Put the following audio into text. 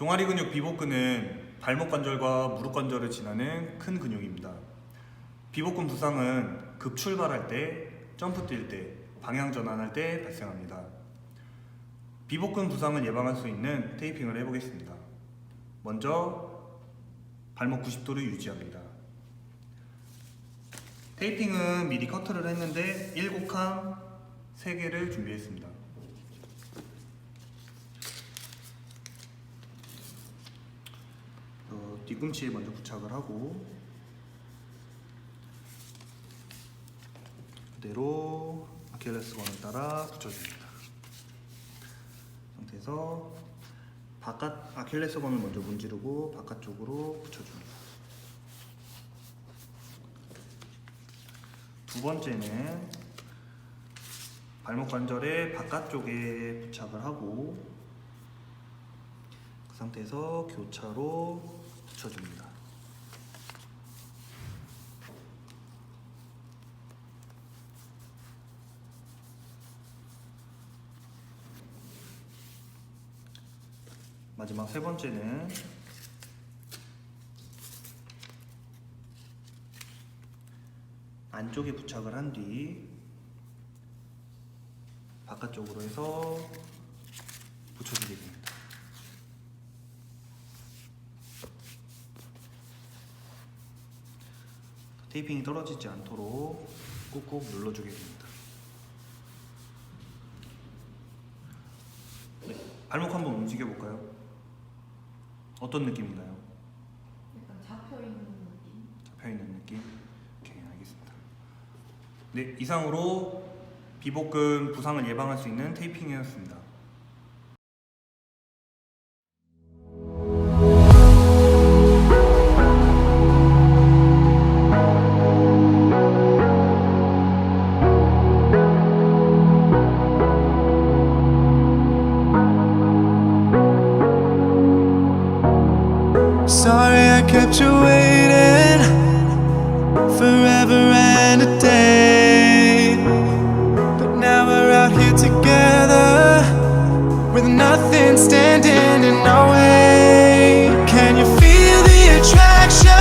종아리 근육 비복근은 발목 관절과 무릎 관절을 지나는 큰 근육입니다. 비복근 부상은 급 출발할 때, 점프 뛸 때, 방향 전환할 때 발생합니다. 비복근 부상을 예방할 수 있는 테이핑을 해보겠습니다. 먼저 발목 90도를 유지합니다. 테이핑은 미리 커트를 했는데 7칸 3개를 준비했습니다. 어, 뒤꿈치에 먼저 부착을 하고 그대로 아킬레스건을 따라 붙여줍니다. 상태에서 바깥 아킬레스건을 먼저 문지르고 바깥쪽으로 붙여줍니다. 두 번째는 발목 관절의 바깥쪽에 부착을 하고 그 상태에서 교차로 붙여줍니다. 마지막 세 번째는 안쪽에 부착을 한 뒤 바깥쪽으로 해서 붙여주게 됩니다. 테이핑이 떨어지지 않도록 꾹꾹 눌러주게 됩니다. 네, 발목 한번 움직여 볼까요? 어떤 느낌인가요? 약간 잡혀 있는 느낌. 잡혀 있는 느낌. 오케이, 알겠습니다. 네, 이상으로 비복근 부상을 예방할 수 있는 테이핑이었습니다. Sorry I kept you waiting forever and a day. But now we're out here together with nothing standing in our way. Can you feel the attraction?